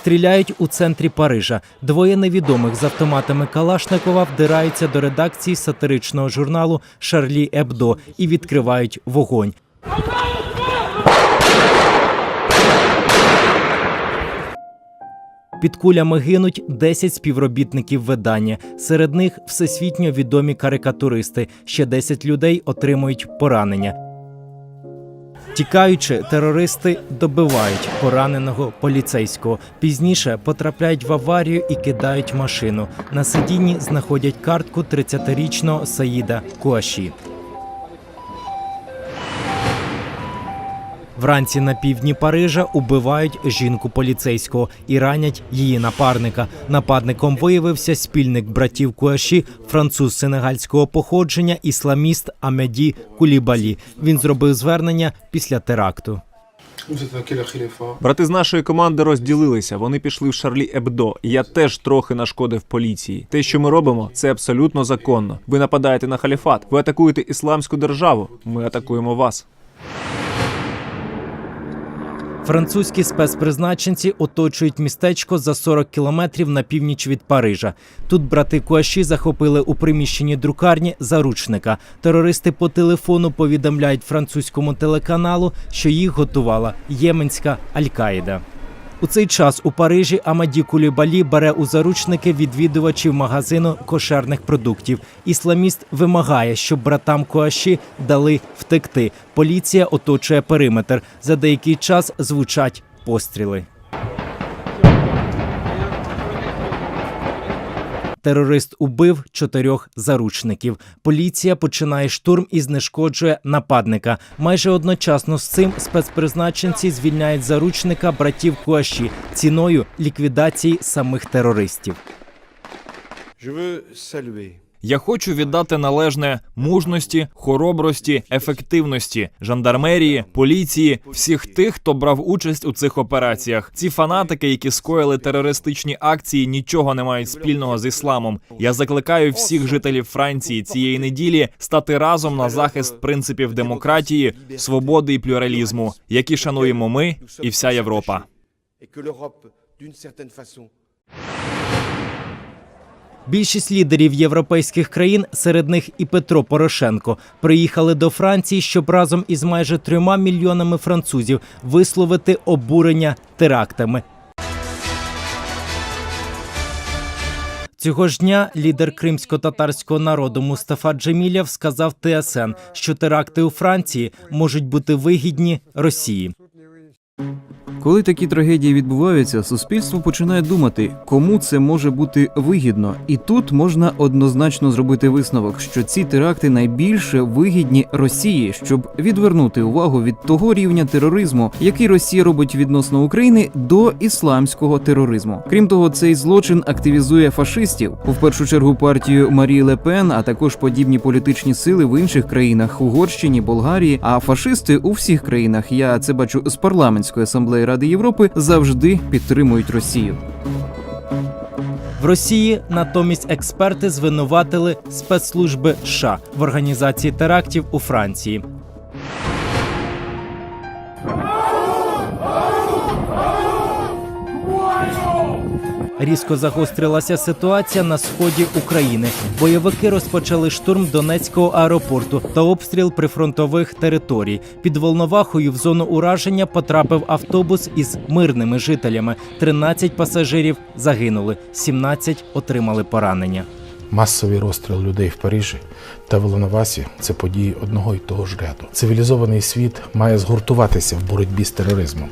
Стріляють у центрі Парижа. Двоє невідомих з автоматами Калашникова вдираються до редакції сатиричного журналу Шарлі Ебдо і відкривають вогонь. Під кулями гинуть 10 співробітників видання. Серед них всесвітньо відомі карикатуристи. Ще 10 людей отримують поранення. Тікаючи, терористи добивають пораненого поліцейського. Пізніше потрапляють в аварію і кидають машину. На сидінні знаходять картку 30-річного Саїда Куаші. Вранці на півдні Парижа убивають жінку поліцейського і ранять її напарника. Нападником виявився спільник братів Куаші, француз сенегальського походження, ісламіст Амеді Кулібалі. Він зробив звернення після теракту. Брати з нашої команди розділилися. Вони пішли в Шарлі Ебдо. Я теж трохи нашкодив поліції. Те, що ми робимо, це абсолютно законно. Ви нападаєте на халіфат. Ви атакуєте ісламську державу. Ми атакуємо вас. Французькі спецпризначенці оточують містечко за 40 кілометрів на північ від Парижа. Тут брати Куаші захопили у приміщенні друкарні заручника. Терористи по телефону повідомляють французькому телеканалу, що їх готувала єменська Аль-Каїда. У цей час у Парижі Амаді Кулібалі бере у заручники відвідувачів магазину кошерних продуктів. Ісламіст вимагає, щоб братам Куаші дали втекти. Поліція оточує периметр. За деякий час звучать постріли. Терорист убив чотирьох заручників. Поліція починає штурм і знешкоджує нападника. Майже одночасно з цим спецпризначенці звільняють заручника братів Куаші ціною ліквідації самих терористів. Je veux Я хочу віддати належне мужності, хоробрості, ефективності, жандармерії, поліції, всіх тих, хто брав участь у цих операціях. Ці фанатики, які скоїли терористичні акції, нічого не мають спільного з ісламом. Я закликаю всіх жителів Франції цієї неділі стати разом на захист принципів демократії, свободи і плюралізму, які шануємо ми і вся Європа. Більшість лідерів європейських країн, серед них і Петро Порошенко, приїхали до Франції, щоб разом із майже трьома мільйонами французів висловити обурення терактами. Цього ж дня лідер кримсько-татарського народу Мустафа Джеміляв сказав ТСН, що теракти у Франції можуть бути вигідні Росії. Коли такі трагедії відбуваються, суспільство починає думати, кому це може бути вигідно, і тут можна однозначно зробити висновок, що ці теракти найбільше вигідні Росії, щоб відвернути увагу від того рівня тероризму, який Росія робить відносно України, до ісламського тероризму. Крім того, цей злочин активізує фашистів у першу чергу партію Марії Лепен, а також подібні політичні сили в інших країнах Угорщині, Болгарії. А фашисти у всіх країнах, я це бачу з парламентської асамблеї Ради Європи, завжди підтримують Росію. В Росії натомість експерти звинуватили спецслужби США в організації терактів у Франції. Різко загострилася ситуація на сході України. Бойовики розпочали штурм Донецького аеропорту та обстріл прифронтових територій. Під Волновахою в зону ураження потрапив автобус із мирними жителями. 13 пасажирів загинули, 17 отримали поранення. Масовий розстріл людей в Парижі та Волновасі це події одного і того ж ряду. Цивілізований світ має згуртуватися в боротьбі з тероризмом.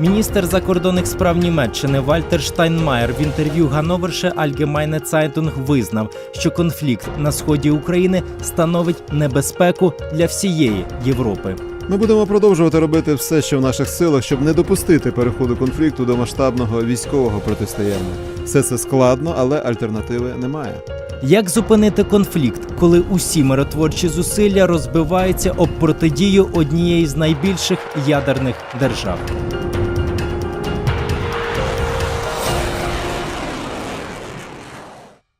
Міністр закордонних справ Німеччини Вальтер Штайнмаєр в інтерв'ю Ганноверше Allgemeine Zeitung визнав, що конфлікт на сході України становить небезпеку для всієї Європи. Ми будемо продовжувати робити все, що в наших силах, щоб не допустити переходу конфлікту до масштабного військового протистояння. Все це складно, але альтернативи немає. Як зупинити конфлікт, коли усі миротворчі зусилля розбиваються об протидію однієї з найбільших ядерних держав?